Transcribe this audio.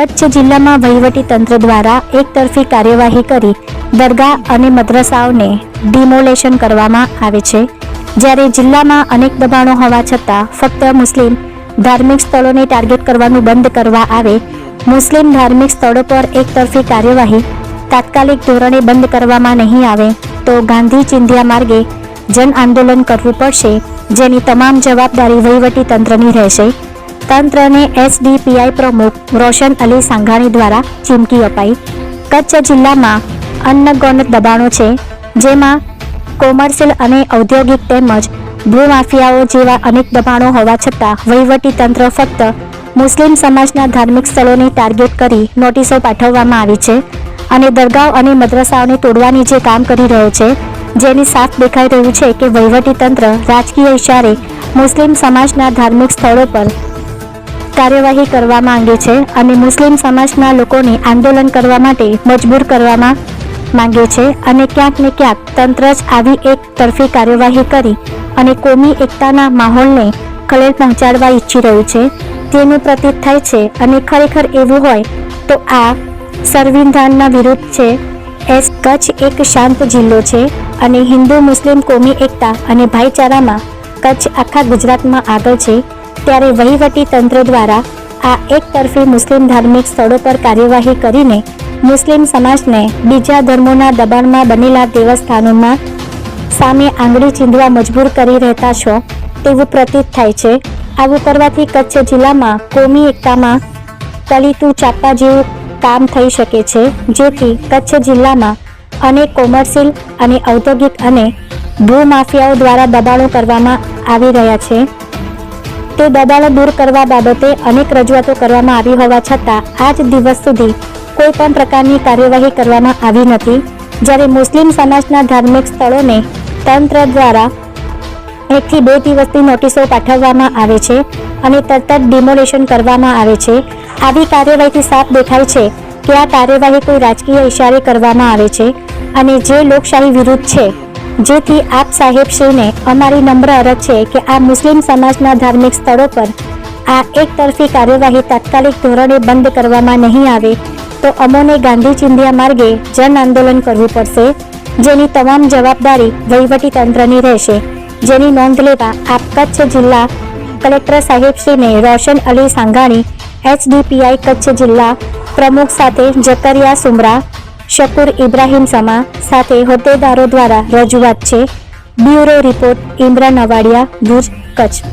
કચ્છ જિલ્લામાં વહીવટી તંત્ર દ્વારા એકતરફી કાર્યવાહી કરી દરગાહ અને મદ્રસાઓને ડિમોલેશન કરવામાં આવે છે. જ્યારે જિલ્લામાં અનેક દબાણો હોવા છતાં ફક્ત મુસ્લિમ ધાર્મિક સ્થળોને ટાર્ગેટ કરવાનું બંધ કરવા આવે, મુસ્લિમ ધાર્મિક સ્થળો પર એકતરફી કાર્યવાહી તાત્કાલિક ધોરણે બંધ કરવામાં નહીં આવે, તો ગાંધી ચિંધ્યા માર્ગે જન આંદોલન કરવું પડશે, જેની તમામ જવાબદારી વહીવટી તંત્રની રહેશે. તંત્રને એસડીપીઆઈ પ્રમુખ રોશન અલી સાંઘાણી દ્વારા ચીમકી અપાઈ. કચ્છ જિલ્લામાં અન્નગૌણ દબાણો છે, જેમાં કોમર્શિયલ અને ઔદ્યોગિક તેમજ ભૂમાફિયાઓ જેવા અનેક દબાણો હોવા છતાં વહીવટી તંત્ર ફક્ત મુસ્લિમ સમાજના ધાર્મિક સ્થળોને ટાર્ગેટ કરી નોટિસો પાઠવવામાં આવી છે અને દરગાહ અને મદ્રસાઓને તોડવાની જે કામ કરી રહ્યો છે, જેની સાફ દેખાઈ રહ્યું છે કે વહીવટી તંત્ર રાજકીય ઇશારે મુસ્લિમ સમાજના ધાર્મિક સ્થળો પર કાર્યવાહી કરવા માંગે છે અને મુસ્લિમ સમાજના લોકોને આંદોલન કરવા માટે મજબૂર કરવામાં માંગે છે અને ક્યાંક ને ક્યાંક તંત્ર જ આવી એક તરફી કાર્યવાહી કરી અને કોમી એકતાના માહોલને ખલેલ પહોંચાડવા ઈચ્છી રહ્યું છે. તેનું પ્રતીત થાય છે અને ખરેખર એવું હોય તો આ સંવિધાનના વિરુદ્ધ છે. એસ કચ્છ એક શાંત જિલ્લો છે અને હિન્દુ મુસ્લિમ કોમી એકતા અને ભાઈચારામાં કચ્છ આખા ગુજરાતમાં આગળ છે. ત્યારે વહીવટી તંત્ર દ્વારા આ એકતરફી મુસ્લિમ ધાર્મિક સ્થળો પર કાર્યવાહી કરીને મુસ્લિમ સમાજને બીજા ધર્મોના દબાણમાં બનેલા દેવસ્થાનોમાં સામે આંગળી ચીંધવા મજબૂર કરી રહેતા છો તેવું પ્રતીત થાય છે. આવું કરવાથી કચ્છ જિલ્લામાં કોમી એકતામાં તલીતું ચાપવા જેવું કામ થઈ શકે છે, જેથી કચ્છ જિલ્લામાં અનેક કોમર્શિયલ અને ઔદ્યોગિક અને ભૂમાફિયાઓ દ્વારા દબાણો કરવામાં આવી રહ્યા છે. તે દબાણો દૂર કરવા બાબતે અનેક રજૂઆતો કરવામાં આવી હોવા છતાં, આજ દિવસ સુધી કોઈ પણ પ્રકારની કાર્યવાહી કરવામાં આવી નથી. જ્યારે મુસ્લિમ સમાજના ધાર્મિક સ્થળોને તંત્ર દ્વારા એકથી બે દિવસની નોટિસો પાઠવવામાં આવે છે અને તરત જ ડિમોલેશન કરવામાં આવે છે, આવી કાર્યવાહીથી સાફ દેખાય છે કે આ કાર્યવાહી કોઈ રાજકીય ઇશારે કરવામાં આવે છે અને જે લોકશાહી વિરુદ્ધ છે. જેથી આપ સાહેબશ્રીને અમારી નમ્ર અરજ છે કે આ મુસ્લિમ સમાજના ધાર્મિક સ્થળો પર આ એકતરફી કાર્યવાહી તાત્કાલિક ધોરણે બંધ કરવામાં નહીં આવે, તો અમોને ગાંધી ચિંધ્યા માર્ગે જન આંદોલન કરવું પડશે, જેની તમામ જવાબદારી વહીવટી તંત્રની રહેશે. જેની નોંધ લેવા આપ કચ્છ જિલ્લા કલેક્ટર સાહેબશ્રીને રોશન અલી સાંઘાણી એચડીપીઆઈ કચ્છ જિલ્લા પ્રમુખ સાથે જકરિયા સુમરા શકુર ઇબ્રાહીમ સમા સાથે હોદ્દેદારો દ્વારા રજૂઆત છે. Bureau report Imran Awadiya Bhuj Kutch.